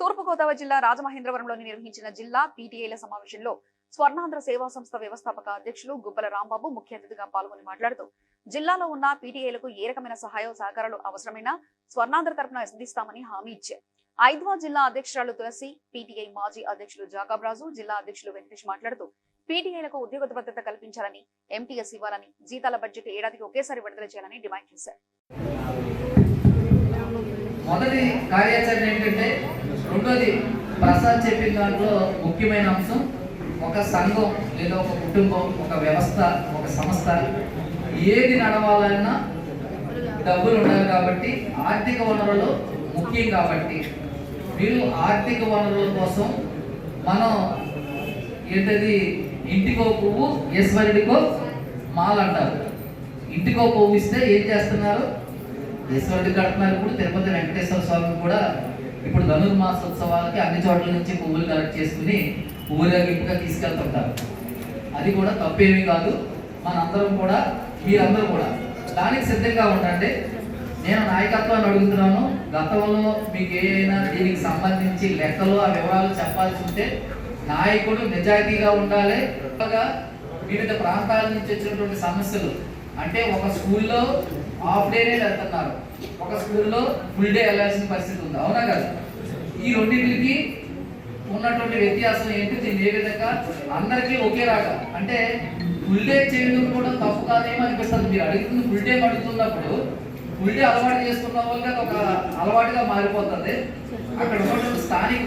తూర్పుగోదావరి జిల్లా రాజమహేంద్రవరంలోని నిర్వహించిన జిల్లా పీటీఐల సమావేశంలో స్వర్ణాంధ్ర సేవా సంస్థ వ్యవస్థాపక అధ్యక్షులు గుబ్బల రాంబాబు ముఖ్య అతిథిగా పాల్గొని మాట్లాడుతూ జిల్లాలో ఉన్న పీటీఐలకు ఏ రకమైన సహాయ సహకారాలు అవసరమైన స్వర్ణాంధ్ర తరపున అందిస్తామని హామీ ఇచ్చారు. ఐద్వా జిల్లా అధ్యక్షురాలు తులసి పీటీఐ మాజీ అధ్యక్షులు జాకాబ్రాజు జిల్లా అధ్యక్షులు వెంకటేష్ మాట్లాడుతూ పీటీఐలకు ఉద్యోగ భద్రత కల్పించాలని ఎంటీఎస్ ఇవ్వాలని జీతాల బడ్జెట్ ఏడాదికి ఒకేసారి విడుదల చేయాలని డిమాండ్ చేశారు. మొదటి కార్యాచరణ ఏంటంటే రెండోది ప్రసాద్ చెప్పిన దాంట్లో ముఖ్యమైన అంశం ఒక సంఘం లేదా ఒక కుటుంబం ఒక వ్యవస్థ ఒక సంస్థ ఏది నడవాలన్నా డబ్బులు ఉండాలి కాబట్టి ఆర్థిక వనరులు ముఖ్యం కాబట్టి. వీళ్ళు ఆర్థిక వనరుల కోసం మనం ఏంటది ఇంటికో పువ్వు ఈశ్వరుడికో మాల అంటారు. ఇంటికో పువ్వు ఇస్తే ఏం చేస్తున్నారు? ఈశ్వరుడికి కడుతున్నారు ఇప్పుడు తిరుపతి వెంకటేశ్వర స్వామి కూడా ఇప్పుడు ధనుర్మాసోత్సవాలకి అన్ని చోట్ల నుంచి పువ్వులు కలెక్ట్ చేసుకుని ఊరేగింపుగా తీసుకెళ్తుంటారు. అది కూడా తప్పేమీ కాదు. మనందరం కూడా మీరందరూ కూడా. దానికి సిద్ధంగా ఉండండి. నేను నాయకత్వాన్ని అడుగుతున్నాను. గతంలో మీకు ఏదైనా దీనికి సంబంధించి లెక్కలు ఆ వివరాలు చెప్పాల్సి ఉంటే నాయకుడు నిజాయితీగా ఉండాలి. వివిధ ప్రాంతాల నుంచి వచ్చినటువంటి సమస్యలు అంటే ఒక స్కూల్లో హాఫ్ డేనే వెళ్తున్నారు ఒక స్కూల్లో ఫుల్ డే వెళ్ళాల్సిన పరిస్థితి ఉంది. అవునా కదా? ఈ రెండింటికి ఉన్నటువంటి వ్యత్యాసం ఏంటి? దీన్ని ఏ విధంగా? అందరికీ ఒకేలాగా అంటే ఫుల్ డే చేయడం కూడా తప్పు కాదేమో అనిపిస్తుంది. మీరు అడుగుతుంది ఫుల్ డే అడుగుతున్నప్పుడు ఫుల్ డే అలవాటు చేసుకున్న వాళ్ళకి ఒక అలవాటుగా మారిపోతుంది. అక్కడ ఉన్నటువంటి స్థానిక